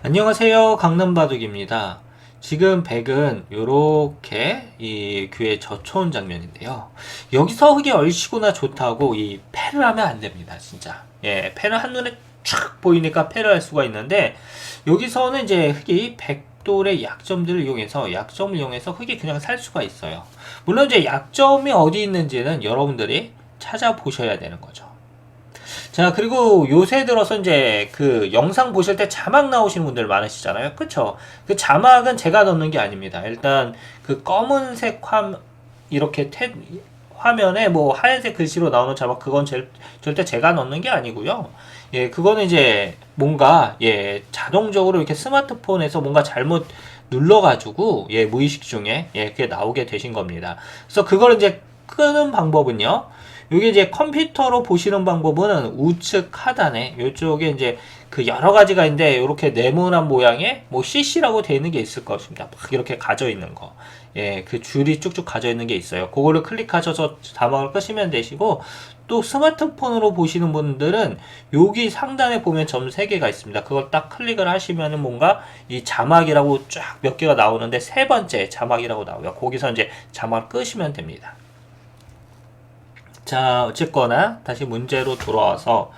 안녕하세요. 강남바둑입니다. 지금 백은 요렇게 이 귀에 젖혀온 장면인데요. 여기서 흙이 얼씨구나 좋다고 이 패를 하면 안 됩니다. 진짜. 예, 패는 한눈에 촥 보이니까 패를 할 수가 있는데 여기서는 이제 흙이 백돌의 약점들을 이용해서 약점을 이용해서 흙이 그냥 살 수가 있어요. 물론 이제 약점이 어디 있는지는 여러분들이 찾아보셔야 되는 거죠. 자, 그리고 요새 들어서 이제 그 영상 보실 때 자막 나오시는 분들 많으시잖아요. 그쵸? 그 자막은 제가 넣는 게 아닙니다. 일단 그 검은색 화, 이렇게 태, 화면에 뭐 하얀색 글씨로 나오는 자막 그건 절, 절대 제가 넣는 게 아니고요. 예, 그거는 이제 뭔가 예, 자동적으로 이렇게 스마트폰에서 뭔가 잘못 눌러가지고 예, 무의식 중에 예, 그게 나오게 되신 겁니다. 그래서 그걸 이제 끄는 방법은요. 이게 이제 컴퓨터로 보시는 방법은 우측 하단에 이쪽에 이제 그 여러 가지가 있는데 이렇게 네모난 모양의 뭐 CC라고 되어 있는 게 있을 것입니다. 막 이렇게 가져 있는 거. 예, 그 줄이 쭉쭉 가져 있는 게 있어요. 그거를 클릭하셔서 자막을 끄시면 되시고 또 스마트폰으로 보시는 분들은 여기 상단에 보면 점 3개가 있습니다. 그걸 딱 클릭을 하시면은 뭔가 이 자막이라고 쫙 몇 개가 나오는데 세 번째 자막이라고 나오고요. 거기서 이제 자막을 끄시면 됩니다. 자, 어쨌거나 다시 문제로 돌아와서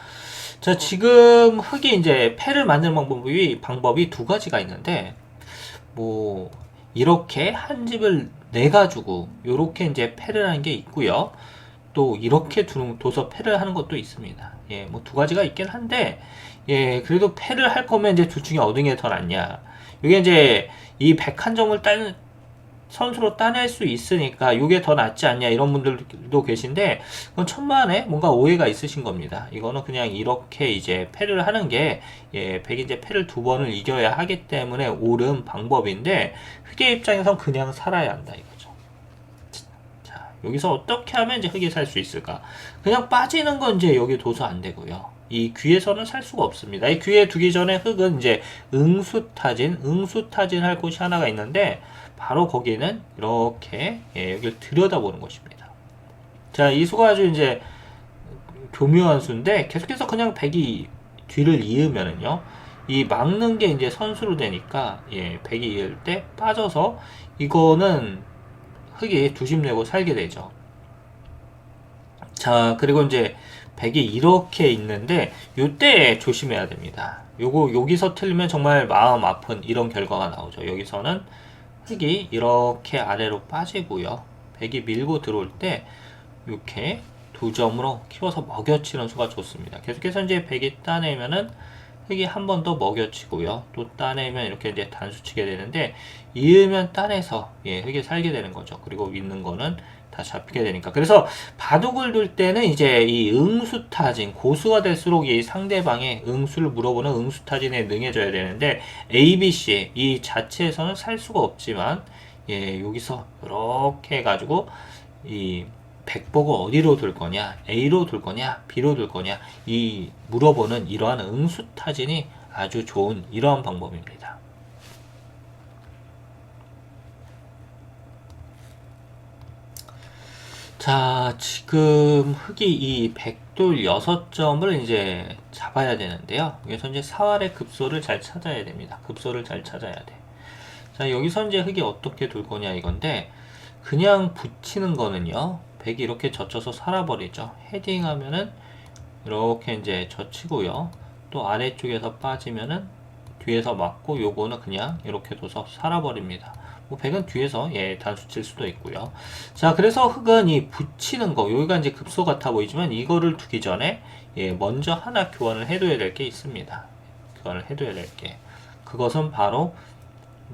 자, 지금 흙이 이제 패를 만드는 방법이 방법이 두 가지가 있는데 뭐 이렇게 한 집을 내 가지고 요렇게 이제 패를 하는 게 있고요. 또 이렇게 두는 둬서 패를 하는 것도 있습니다. 예, 뭐 두 가지가 있긴 한데 예, 그래도 패를 할 거면 이제 둘 중에 어느 게 더 낫냐. 이게 이제 이 101점을 따는 선수로 따낼 수 있으니까 이게 더 낫지 않냐 이런 분들도 계신데 그건 천만에 뭔가 오해가 있으신 겁니다. 이거는 그냥 이렇게 이제 패를 하는 게 예, 백이 이제 패를 두 번을 이겨야 하기 때문에 옳은 방법인데 흑의 입장에선 그냥 살아야 한다 이거죠. 자 여기서 어떻게 하면 이제 흑이 살 수 있을까? 그냥 빠지는 건 이제 여기 둬서 안 되고요. 이 귀에서는 살 수가 없습니다. 이 귀에 두기 전에 흙은 이제 응수타진, 응수타진 할 곳이 하나가 있는데 바로 거기에는 이렇게 예, 여기를 들여다보는 것입니다. 자, 이 수가 아주 이제 교묘한 수인데 계속해서 그냥 백이 뒤를 이으면은요. 이 막는 게 이제 선수로 되니까 예, 백이 이을 때 빠져서 이거는 흙이 두심 내고 살게 되죠. 자, 그리고 이제 백이 이렇게 있는데 요때 조심해야 됩니다. 요거 여기서 틀리면 정말 마음 아픈 이런 결과가 나오죠. 여기서는 흙이 이렇게 아래로 빠지고요. 백이 밀고 들어올 때 이렇게 두 점으로 키워서 먹여치는 수가 좋습니다. 계속해서 이제 백이 따내면은 흙이 한 번 더 먹여치고요. 또 따내면 이렇게 이제 단수 치게 되는데 이으면 따내서 예, 흙이 살게 되는 거죠. 그리고 있는 거는 다 잡히게 되니까. 그래서 바둑을 둘 때는 이제 이 응수타진, 고수가 될수록 이 상대방의 응수를 물어보는 응수타진에 능해져야 되는데 ABC 이 자체에서는 살 수가 없지만 예, 여기서 이렇게 해가지고 이 백보고 어디로 둘 거냐, A로 둘 거냐, B로 둘 거냐, 이 물어보는 이러한 응수타진이 아주 좋은 이러한 방법입니다. 자, 지금 흑이 이 백돌 6점을 이제 잡아야 되는데요. 여기서 이제 사활의 급소를 잘 찾아야 됩니다. 급소를 잘 찾아야 돼. 자, 여기서 이제 흑이 어떻게 돌 거냐 이건데, 그냥 붙이는 거는요, 백이 이렇게 젖혀서 살아버리죠. 헤딩 하면은, 이렇게 이제 젖히고요. 또 아래쪽에서 빠지면은, 뒤에서 맞고, 요거는 그냥 이렇게 둬서 살아버립니다. 뭐 백은 뒤에서 예 단수 칠 수도 있고요. 자 그래서 흙은 이 붙이는 거 여기가 이제 급소 같아 보이지만 이거를 두기 전에 예 먼저 하나 교환을 해둬야 될 게 있습니다. 교환을 해둬야 될 게 그것은 바로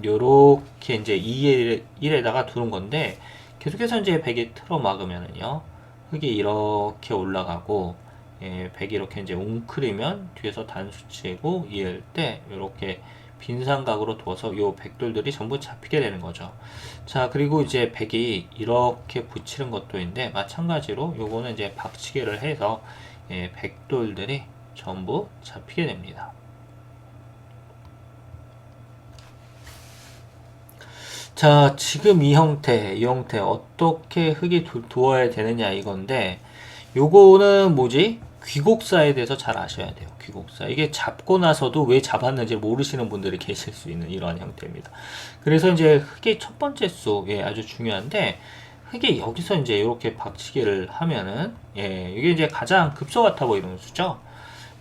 요렇게 이제 2에 1에다가 두는 건데 계속해서 이제 백이 틀어 막으면은요 흙이 이렇게 올라가고 예, 백이 이렇게 이제 웅크리면 뒤에서 단수 치고 이을 때 이렇게 빈삼각으로 두어서 요 백돌들이 전부 잡히게 되는 거죠. 자, 그리고 이제 백이 이렇게 붙이는 것도 있는데 마찬가지로 요거는 이제 박치기를 해서 예, 백돌들이 전부 잡히게 됩니다. 자, 지금 이 형태, 이 형태 어떻게 흙이 두, 두어야 되느냐 이건데 요거는 뭐지? 귀곡사에 대해서 잘 아셔야 돼요. 귀곡사. 이게 잡고 나서도 왜 잡았는지 모르시는 분들이 계실 수 있는 이러한 형태입니다. 그래서 이제 흑의 첫 번째 수, 예, 아주 중요한데, 흑이 여기서 이제 이렇게 박치기를 하면은, 예, 이게 이제 가장 급소 같아 보이는 수죠.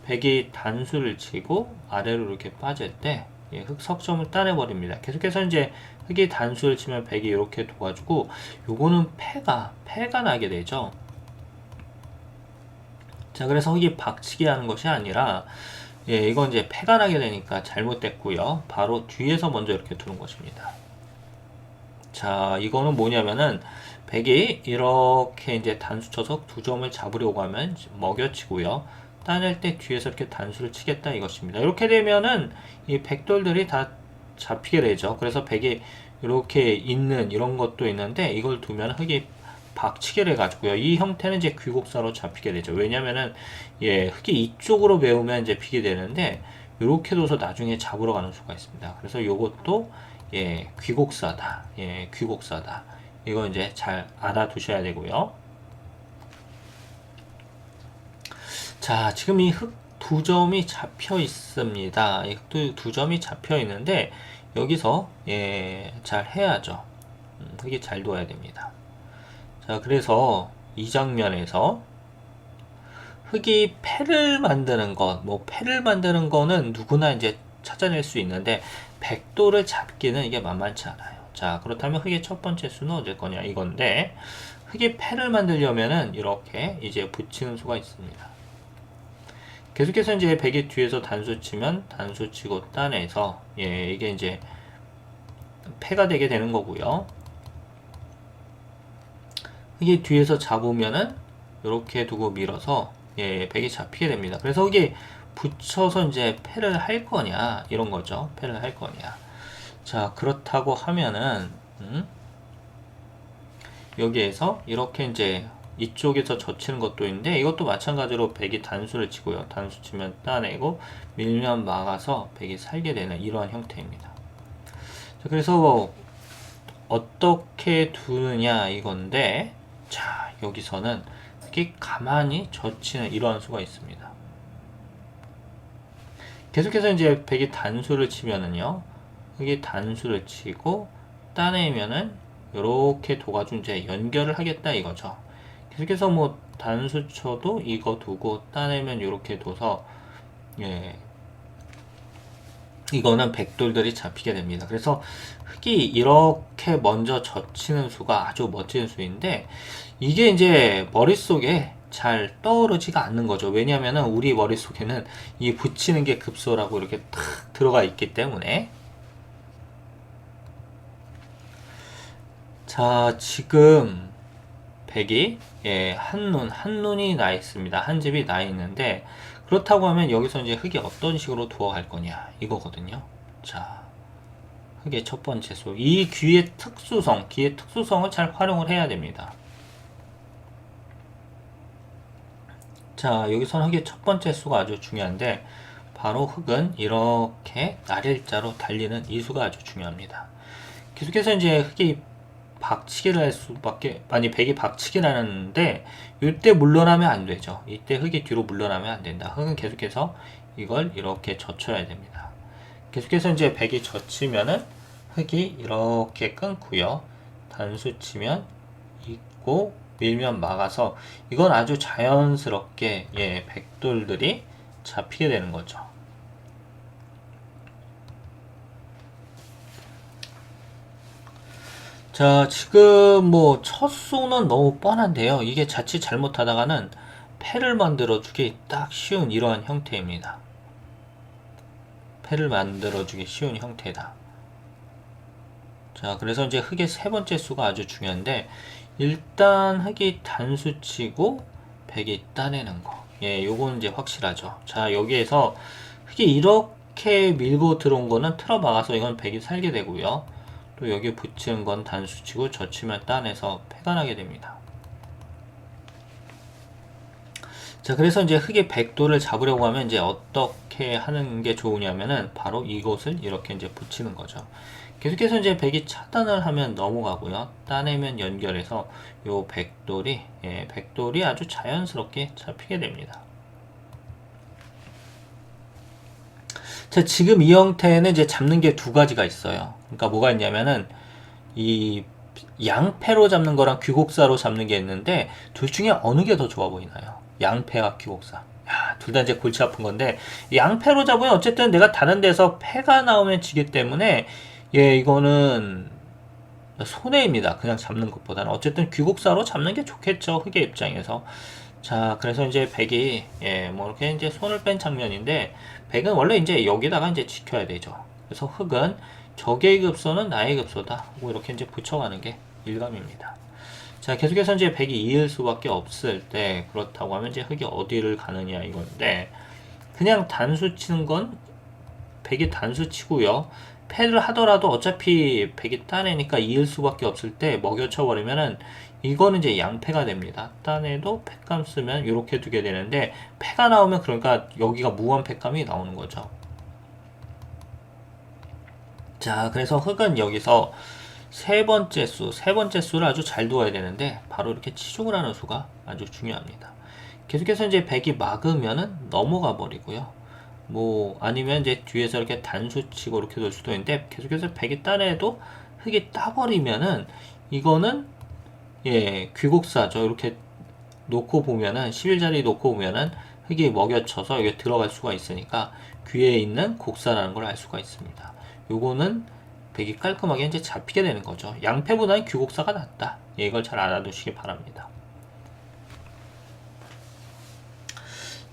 백이 단수를 치고 아래로 이렇게 빠질 때, 예, 흑 석점을 따내버립니다. 계속해서 이제 흑이 단수를 치면 백이 이렇게 도와주고, 요거는 패가, 패가 나게 되죠. 자, 그래서 흑이 박치기 하는 것이 아니라, 예, 이건 이제 패가 나게 되니까 잘못됐고요. 바로 뒤에서 먼저 이렇게 두는 것입니다. 자, 이거는 뭐냐면은, 백이 이렇게 이제 단수 쳐서 두 점을 잡으려고 하면 먹여치고요. 따낼 때 뒤에서 이렇게 단수를 치겠다 이것입니다. 이렇게 되면은 이 백돌들이 다 잡히게 되죠. 그래서 백이 이렇게 있는 이런 것도 있는데 이걸 두면 흑이 박치기를 해가지고요. 이 형태는 이제 귀곡사로 잡히게 되죠. 왜냐면은 예 흑이 이쪽으로 메우면 이제 비게 되는데 이렇게 둬서 나중에 잡으러 가는 수가 있습니다. 그래서 이것도 예 귀곡사다. 예 귀곡사다. 이거 이제 잘 알아두셔야 되고요. 자, 지금 이흑두 점이 잡혀 있습니다. 이두 점이 잡혀 있는데 여기서 예, 잘 해야죠. 음, 흑이 잘 둬야 됩니다. 자, 그래서 이 장면에서 흑이 패를 만드는 것, 뭐 패를 만드는 거는 누구나 이제 찾아낼 수 있는데 백도를 잡기는 이게 만만치 않아요. 자, 그렇다면 흑의 첫 번째 수는 어딜 거냐 이건데 흑이 패를 만들려면은 이렇게 이제 붙이는 수가 있습니다. 계속해서 이제 백이 뒤에서 단수 치면 단수 치고 따내서 예, 이게 이제 패가 되게 되는 거고요. 이게 뒤에서 잡으면은 이렇게 두고 밀어서 예, 백이 잡히게 됩니다. 그래서 이게 붙여서 이제 패를 할 거냐 이런 거죠. 패를 할 거냐. 자 그렇다고 하면은 음? 여기에서 이렇게 이제 이쪽에서 젖히는 것도 있는데 이것도 마찬가지로 백이 단수를 치고요. 단수 치면 따내고 밀면 막아서 백이 살게 되는 이러한 형태입니다. 자, 그래서 뭐 어떻게 두느냐 이건데 자 여기서는 이렇게 가만히 젖히는 이러한 수가 있습니다. 계속해서 이제 백이 단수를 치면은요. 여기 단수를 치고 따내면은 이렇게 도가주 이제 연결을 하겠다 이거죠. 계속해서 뭐 단수 쳐도 이거 두고 따내면 이렇게 둬서 예 이거는 백돌들이 잡히게 됩니다. 그래서 흑이 이렇게 먼저 젖히는 수가 아주 멋진 수인데 이게 이제 머릿속에 잘 떠오르지가 않는 거죠. 왜냐하면 우리 머릿속에는 이 붙이는 게 급소라고 이렇게 탁 들어가 있기 때문에 자 지금 백이 예, 한눈 한눈이 나 있습니다. 한 집이 나 있는데 그렇다고 하면 여기서 이제 흙이 어떤 식으로 두어갈 거냐 이거거든요. 자, 흙의 첫 번째 수. 이 귀의 특수성, 귀의 특수성을 잘 활용을 해야 됩니다. 자, 여기서는 흙의 첫 번째 수가 아주 중요한데 바로 흙은 이렇게 날일자로 달리는 이 수가 아주 중요합니다. 계속해서 이제 흙이 박치기를 할 수밖에 아니 백이 박치기를 하는데 이때 물러나면 안 되죠. 이때 흙이 뒤로 물러나면 안 된다. 흙은 계속해서 이걸 이렇게 젖혀야 됩니다. 계속해서 이제 백이 젖히면은 흙이 이렇게 끊고요. 단수 치면 있고 밀면 막아서 이건 아주 자연스럽게 예 백돌들이 잡히게 되는 거죠. 자, 지금 뭐 첫 수는 너무 뻔한데요. 이게 자칫 잘못하다가는 패를 만들어주기 딱 쉬운 이러한 형태입니다. 패를 만들어주기 쉬운 형태다. 자, 그래서 이제 흑의 세 번째 수가 아주 중요한데 일단 흑이 단수 치고 백이 따내는 거. 예, 요건 이제 확실하죠. 자, 여기에서 흑이 이렇게 밀고 들어온 거는 틀어 막아서 이건 백이 살게 되고요. 또 여기 붙이는 건 단수치고 젖히면 따내서 패가 나게 됩니다. 자, 그래서 이제 흙의 백도를 잡으려고 하면 이제 어떻게 하는 게 좋으냐면은 바로 이곳을 이렇게 이제 붙이는 거죠. 계속해서 이제 백이 차단을 하면 넘어가고요. 따내면 연결해서 요 백돌이, 예, 백돌이 아주 자연스럽게 잡히게 됩니다. 자, 지금 이 형태는 이제 잡는 게 두 가지가 있어요. 그러니까 뭐가 있냐면은 이 양패로 잡는 거랑 귀곡사로 잡는 게 있는데 둘 중에 어느 게 더 좋아 보이나요? 양패와 귀곡사. 야, 둘 다 이제 골치 아픈 건데 양패로 잡으면 어쨌든 내가 다른 데서 패가 나오면 지기 때문에 예, 이거는 손해입니다. 그냥 잡는 것보다는 어쨌든 귀곡사로 잡는 게 좋겠죠. 흑의 입장에서. 자, 그래서 이제 백이 예, 뭐 이렇게 이제 손을 뺀 장면인데 백은 원래 이제 여기다가 이제 지켜야 되죠. 그래서 흑은 적의 급소는 나의 급소다. 뭐 이렇게 이제 붙여가는 게 일감입니다. 자, 계속해서 이제 백이 이을 수밖에 없을 때 그렇다고 하면 이제 흑이 어디를 가느냐 이건데 그냥 단수 치는 건 백이 단수 치고요. 패를 하더라도 어차피 백이 따내니까 이을 수밖에 없을 때 먹여쳐 버리면은 이거는 이제 양패가 됩니다. 따내도 패감 쓰면 이렇게 두게 되는데 패가 나오면 그러니까 여기가 무한 패감이 나오는 거죠. 자, 그래서 흑은 여기서 세 번째 수, 세 번째 수를 아주 잘 두어야 되는데 바로 이렇게 치중을 하는 수가 아주 중요합니다. 계속해서 이제 백이 막으면은 넘어가 버리고요. 뭐 아니면 이제 뒤에서 이렇게 단수 치고 이렇게 돌 수도 있는데 계속해서 백이 따내도 흑이 따버리면은 이거는 예 귀곡사죠. 이렇게 놓고 보면은 11자리 놓고 보면은 흑이 먹여쳐서 이게 들어갈 수가 있으니까 귀에 있는 곡사라는 걸 알 수가 있습니다. 요거는 백이 깔끔하게 이제 잡히게 되는 거죠. 양패보다는 귀곡사가 낫다. 예, 이걸 잘 알아두시기 바랍니다.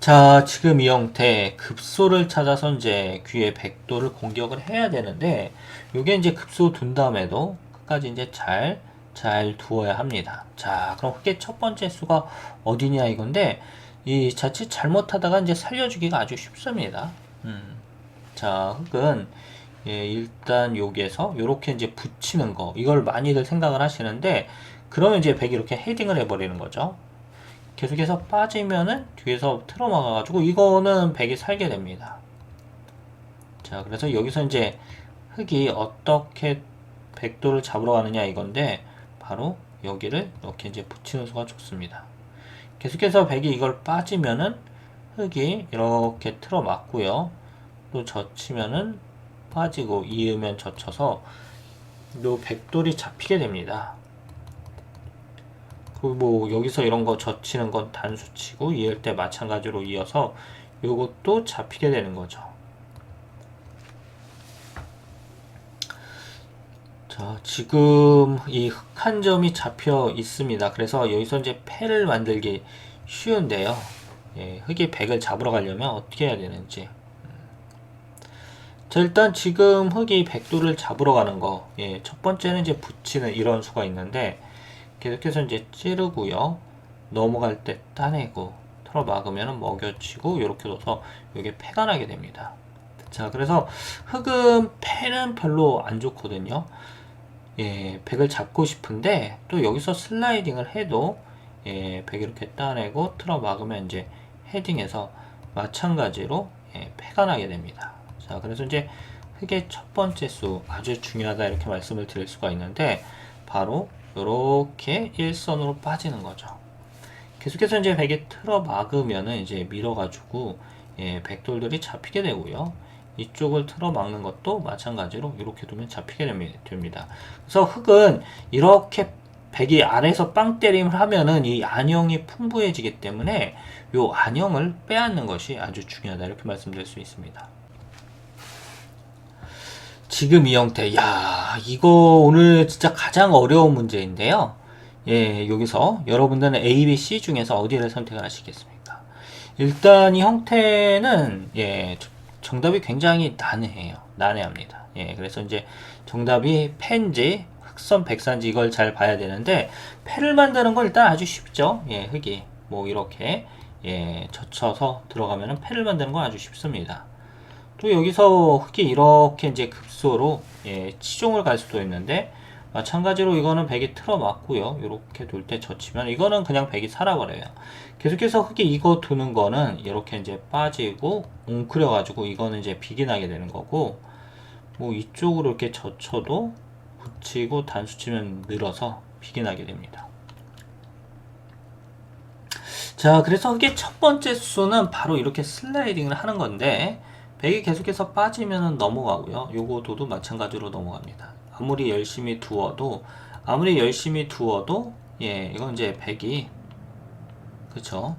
자, 지금 이 형태 급소를 찾아서 이제 귀의 백도를 공격을 해야 되는데 요게 이제 급소 둔 다음에도 끝까지 이제 잘, 잘 두어야 합니다. 자, 그럼 흑의 첫 번째 수가 어디냐 이건데 이 자칫 잘못하다가 이제 살려주기가 아주 쉽습니다. 음. 자, 흑은 예, 일단 여기에서 이렇게 이제 붙이는 거 이걸 많이들 생각을 하시는데 그러면 이제 백이 이렇게 헤딩을 해버리는 거죠. 계속해서 빠지면은 뒤에서 틀어막아 가지고 이거는 백이 살게 됩니다. 자, 그래서 여기서 이제 흑이 어떻게 백도를 잡으러 가느냐 이건데 바로 여기를 이렇게 이제 붙이는 수가 좋습니다. 계속해서 백이 이걸 빠지면은 흑이 이렇게 틀어막고요. 또 젖히면은 빠지고 이으면 젖혀서 요 백돌이 잡히게 됩니다. 그리고 뭐 여기서 이런 거 젖히는 건 단수치고 이을 때 마찬가지로 이어서 요것도 잡히게 되는 거죠. 자, 지금 이 흑 한 점이 잡혀 있습니다. 그래서 여기서 이제 패를 만들기 쉬운데요. 예, 흑이 백을 잡으러 가려면 어떻게 해야 되는지. 자, 일단 지금 흑이 백도를 잡으러 가는 거. 예, 첫 번째는 이제 붙이는 이런 수가 있는데, 계속해서 이제 찌르고요. 넘어갈 때 따내고, 털어 막으면 먹여치고, 이렇게 둬서 이게 패가 나게 됩니다. 자, 그래서 흑은 패는 별로 안 좋거든요. 예, 백을 잡고 싶은데, 또 여기서 슬라이딩을 해도, 예, 백 이렇게 따내고, 틀어 막으면 이제 헤딩해서 마찬가지로, 예, 패가 나게 됩니다. 자, 그래서 이제 흑의 첫 번째 수 아주 중요하다 이렇게 말씀을 드릴 수가 있는데 바로 이렇게 일선으로 빠지는 거죠. 계속해서 이제 백이 틀어 막으면은 이제 밀어가지고 예, 백돌들이 잡히게 되고요. 이쪽을 틀어 막는 것도 마찬가지로 이렇게 두면 잡히게 됩니다. 그래서 흑은 이렇게 백이 아래에서 빵 때림을 하면은 이 안형이 풍부해지기 때문에 이 안형을 빼앗는 것이 아주 중요하다 이렇게 말씀드릴 수 있습니다. 지금 이 형태, 야, 이거 오늘 진짜 가장 어려운 문제인데요. 예, 여기서 여러분들은 A, B, C 중에서 어디를 선택을 하시겠습니까? 일단 이 형태는, 예, 정답이 굉장히 난해해요. 난해합니다. 예, 그래서 이제 정답이 펜지, 흑선, 백산지 이걸 잘 봐야 되는데, 패를 만드는 건 일단 아주 쉽죠. 예, 흑이. 뭐 이렇게, 예, 젖혀서 들어가면 패를 만드는 건 아주 쉽습니다. 또 여기서 흑이 이렇게 이제 급소로 예, 치종을 갈 수도 있는데 마찬가지로 이거는 백이 틀어 맞고요. 이렇게 돌때 젖히면 이거는 그냥 백이 살아버려요. 계속해서 흑이 이거 두는 거는 이렇게 이제 빠지고 웅크려 가지고 이거는 이제 비기 나게 되는 거고 뭐 이쪽으로 이렇게 젖혀도 붙이고 단수 치면 늘어서 비기 나게 됩니다. 자, 그래서 흑의 첫 번째 수는 바로 이렇게 슬라이딩을 하는 건데 백이 계속해서 빠지면 넘어가고요. 요거도도 마찬가지로 넘어갑니다. 아무리 열심히 두어도 아무리 열심히 두어도 예 이건 이제 백이 그쵸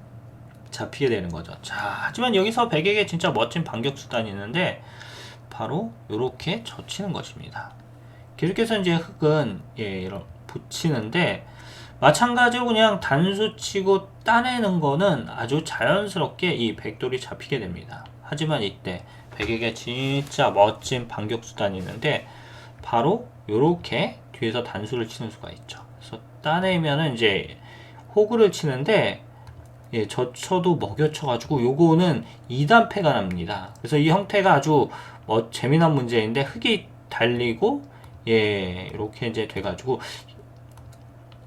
잡히게 되는 거죠. 자 하지만 여기서 백에게 진짜 멋진 반격 수단이 있는데 바로 요렇게 젖히는 것입니다. 계속해서 이제 흙은 예 이런 붙이는데 마찬가지로 그냥 단수 치고 따내는 거는 아주 자연스럽게 이 백돌이 잡히게 됩니다. 하지만 이때 백에게 진짜 멋진 반격 수단이 있는데 바로 요렇게 뒤에서 단수를 치는 수가 있죠. 그래서 따내면은 이제 호구를 치는데 예, 젖혀도 먹여쳐가지고 요거는 2단패가 납니다. 그래서 이 형태가 아주 뭐 재미난 문제인데 흙이 달리고 예 이렇게 이제 돼가지고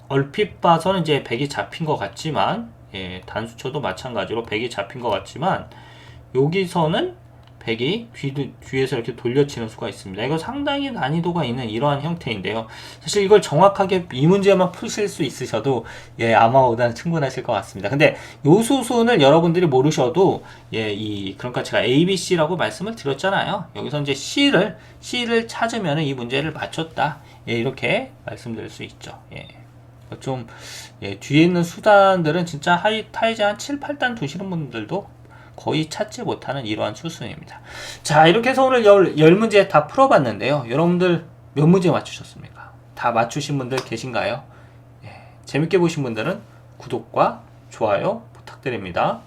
얼핏 봐서는 이제 백이 잡힌 것 같지만 예 단수쳐도 마찬가지로 백이 잡힌 것 같지만 여기서는 백이 뒤, 뒤에서 이렇게 돌려치는 수가 있습니다. 이거 상당히 난이도가 있는 이러한 형태인데요. 사실 이걸 정확하게 이 문제만 푸실 수 있으셔도 예 아마보다는 충분하실 것 같습니다. 근데 요 수순을 여러분들이 모르셔도 예 이 그러니까 제가 A, B, C라고 말씀을 드렸잖아요. 여기서 이제 C를 C를 찾으면 이 문제를 맞췄다. 예 이렇게 말씀드릴 수 있죠. 예. 좀 예, 뒤에 있는 수단들은 진짜 하이 타이즈 한 7, 8단 두시는 분들도 거의 찾지 못하는 이러한 수순입니다. 자, 이렇게 해서 오늘 열, 열 문제 다 풀어봤는데요. 여러분들 몇 문제 맞추셨습니까? 다 맞추신 분들 계신가요? 예, 재밌게 보신 분들은 구독과 좋아요 부탁드립니다.